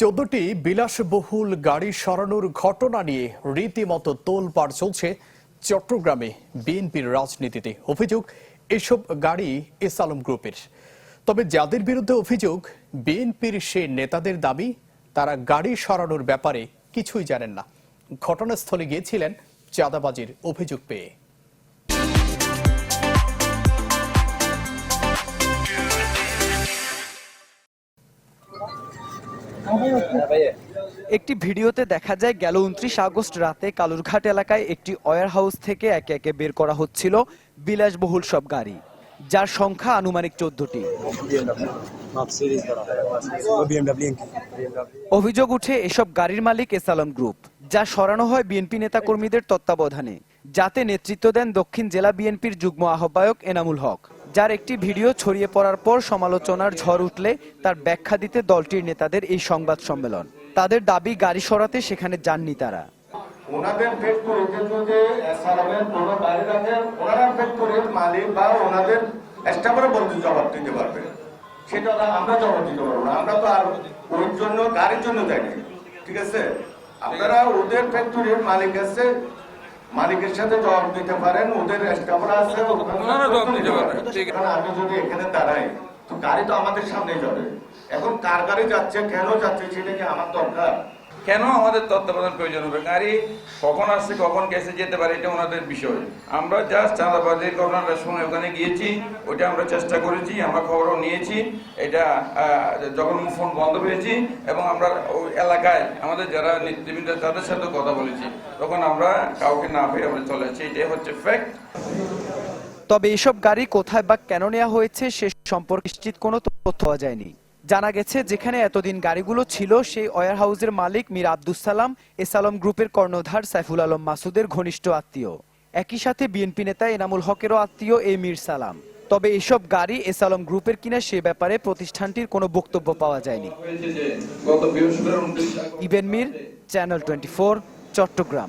চোদ্দটি বিলাসবহুল গাড়ি সরানোর ঘটনা নিয়ে রীতিমতো তোলপাড় চলছে চট্টগ্রামে বিএনপির রাজনীতিতে। অভিযোগ, এসব গাড়ি এস আলম গ্রুপের। তবে যাদের বিরুদ্ধে অভিযোগ, বিএনপির সে নেতাদের দাবি, তারা গাড়ি সরানোর ব্যাপারে কিছুই জানেন না। ঘটনাস্থলে গিয়েছিলেন চাঁদাবাজির অভিযোগ পেয়ে। একটি ভিডিওতে দেখা যায় গেল উনত্রিশ আগস্ট রাতে কালুরঘাট এলাকায় একটি ওয়ার হাউস থেকে একে একে বের করা হচ্ছিল বিলাসবহুল সব গাড়ি, যার সংখ্যা আনুমানিক চোদ্দটি। অভিযোগ উঠে এসব গাড়ির মালিক এসালম গ্রুপ, যা সরানো হয় বিএনপি নেতাকর্মীদের তত্ত্বাবধানে, যাতে নেতৃত্ব দেন দক্ষিণ জেলা বিএনপির যুগ্ম আহ্বায়ক এনামুল হক। যার একটি ভিডিও ছড়িয়ে পড়ার পর সমালোচনার ঝড় উঠলে তার ব্যাখ্যা দিতে দলটির নেতাদের এই সংবাদ সম্মেলন। তাদের দাবি, গাড়ি সরাতে সেখানে যাননি তারা। আপনারা ওদের ফ্যাক্টরির মালিক আছে মালিকের সাথে জবাব দিতে পারেন ওদের আছে কারণ আমি যদি এখানে দাঁড়াই তো গাড়ি তো আমাদের সামনে যাবে। এখন কার গাড়ি যাচ্ছে কেন যাচ্ছে সেটা কি আমার দরকার? কেন আমাদের তত্ত্বাবধান প্রয়োজন হবে? গাড়ি কখন আসছে, কখন গেছে যেতে পারে, এটা ওনাদের বিষয়। আমরা জাস্ট চাঁদাবাজির ঘটনাটা সময় ওখানে গিয়েছি ওইটা আমরা চেষ্টা করেছি, আমরা খবরও নিয়েছি, এটা যখন ফোন বন্ধ পেয়েছি, এবং আমরা ওই এলাকায় আমাদের যারা নেতৃবৃন্দ, তাদের সাথে কথা বলেছি। তখন আমরা কাউকে না পেয়ে আমরা চলে এসেছি এটাই হচ্ছে ফ্যাক্ট তবে এসব গাড়ি কোথায় বা কেন নেওয়া হয়েছে, সে সম্পর্কে নিশ্চিত কোনো তথ্য পাওয়া যায়নি। জানা গেছে যেখানে এতদিন গাড়িগুলো ছিল সেই ওয়ার হাউসের মালিক মীর আব্দুস সালাম এসালম গ্রুপের কর্ণধার সাইফুল আলম মাসুদের ঘনিষ্ঠ আত্মীয়। একই সাথে বিএনপি নেতা এনামুল হকেরও আত্মীয় এ মীর সালাম। তবে এসব গাড়ি এসালম গ্রুপের কিনা সে ব্যাপারে প্রতিষ্ঠানটির কোনো বক্তব্য পাওয়া যায়নি। ইবেন মীর চ্যানেল টোয়েন্টি চট্টগ্রাম।